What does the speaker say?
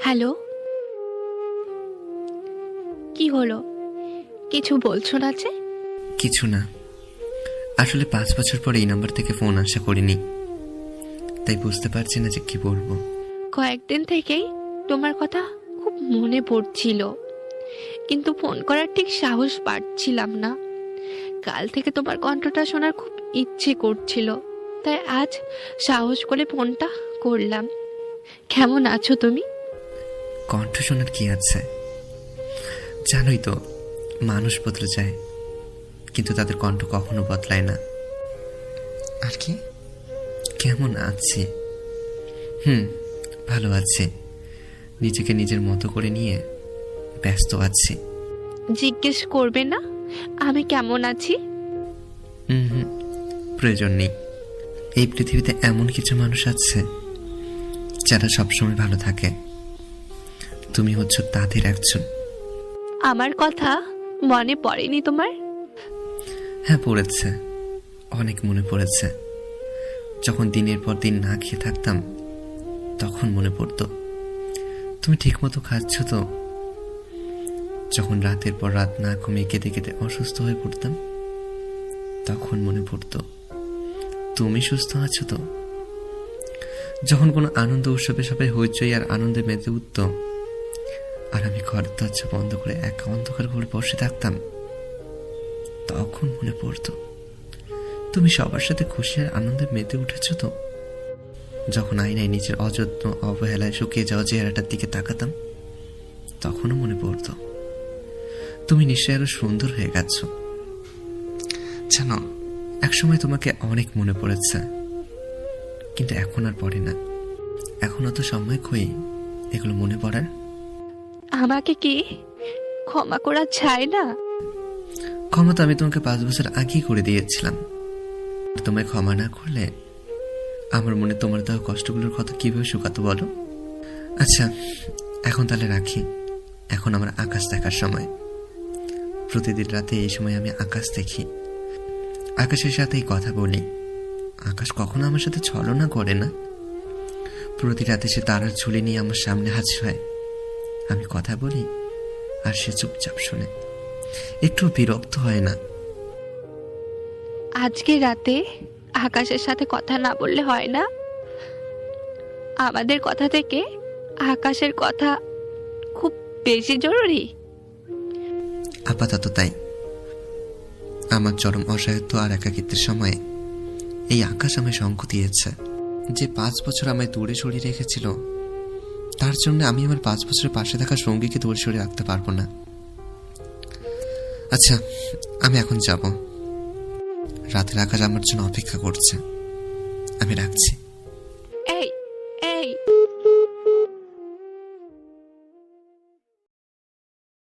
Hello? কি হলো? কিছু বলছো না যে? কিছু না। আসলে পাঁচ বছর পরে এই নাম্বার থেকে ফোন আশা করিনি। তাই বুঝতে পারছি না যে কি বলব। কয়েকদিন থেকেই তোমার কথা খুব মনে পড়ছিল। কিন্তু ফোন করার ঠিক সাহস পাচ্ছিলাম না। কাল থেকে তোমার কণ্ঠটা শোনার খুব ইচ্ছে করছিল। তাই আজ সাহস করে ফোনটা করলাম। কেমন আছো তুমি? কণ্ঠ শোনার কি আছে? জানোই তো মানুষ বদলে যায় কিন্তু তাদের কণ্ঠ কখনো বদলায় না। আর কি? কেমন আছি? হুম ভালো আছে। নিজেকে নিজের মতো করে নিয়ে ব্যস্ত আছি। জিজ্ঞেস করবে না? আমি কেমন আছি? হুম হুম প্রয়োজন নেই। এই পৃথিবীতে এমন কিছু মানুষ আছে যারা সবসময় ভালো থাকে। তুমি হচ্ছ তাদের একজন। আমার কথা মনে পড়েনি তোমার? হ্যাঁ পড়েছে। অনেক মনে পড়েছে। যখন দিনের পর দিন না খেয়ে থাকতাম তখন মনে পড়তো। তুমি ঠিকমতো খাচ্ছ তো? যখন রাতের পর রাত না ঘুমিয়ে কেঁদে কেঁদে অসুস্থ হয়ে পড়তাম তখন মনে পড়তো তুমি সুস্থ আছো তো? যখন কোনো আনন্দ উৎসবে সবাই হইচই আর আনন্দে মেতে উঠত আর আমি ঘরের দরজা বন্ধ করে একা অন্ধকার ঘরে বসে থাকতাম। তখন মনে পড়তো, তুমি সবার সাথে খুশি আর আনন্দে মেতে উঠেছ তো? যখন আয়নায় নিজের অযত্ন, অবহেলায় শুকিয়ে যাওয়া চেহারাটার দিকে তাকাতাম, তখনও মনে পড়তো, তুমি নিশ্চয়ই আরও সুন্দর হয়ে গেছ। জানো, একসময় তোমাকে অনেক মনে পড়েছে, কিন্তু এখন আর পড়ে না। এখন অত সময় খই এগুলো মনে পড়ার? আমাকে কি ক্ষমা করা যায় না? ক্ষমা তো আমি তোমাকে পাঁচ বছর আগেই করে দিয়েছিলাম। তোমায় ক্ষমা না করলে আমার মনে তোমার দেওয়া কষ্টগুলোর কথা কীভাবে শুকাতো বলো? আচ্ছা এখন তাহলে রাখি। এখন আমার আকাশ দেখার সময়। প্রতিদিন রাতে এই সময় আমি আকাশ দেখি। আকাশের সাথেই কথা বলি। আকাশ কখনো আমার সাথে ছলনা করে না। প্রতি রাতে সে তারার ঝুলি নিয়ে আমার সামনে হাজির হয়। আমি কথা বলি আর সে চুপচাপ শোনে। একটু বিরক্ত হয় না। আজকে রাতে আকাশের সাথে কথা না বললে হয় না? আমাদের কথা থেকে আকাশের কথা খুব বেশি জরুরি। আপাতত তাই। আমার চরম অসহায়ত্ব আর একাকিত্বের সময়ে এই আকাশ আমায় শঙ্খ দিয়েছে যে পাঁচ বছর আমায় দূরে সরিয়ে রেখেছিল। তার জন্য আমি আমার পাঁচ বছরের পাশে থাকা সঙ্গীকে দূরে সরে রাখতে পারব না। আচ্ছা আমি এখন যাব। রাতের আকাশ আমার জন্য অপেক্ষা করছে। আমি রাখছি। এই এই।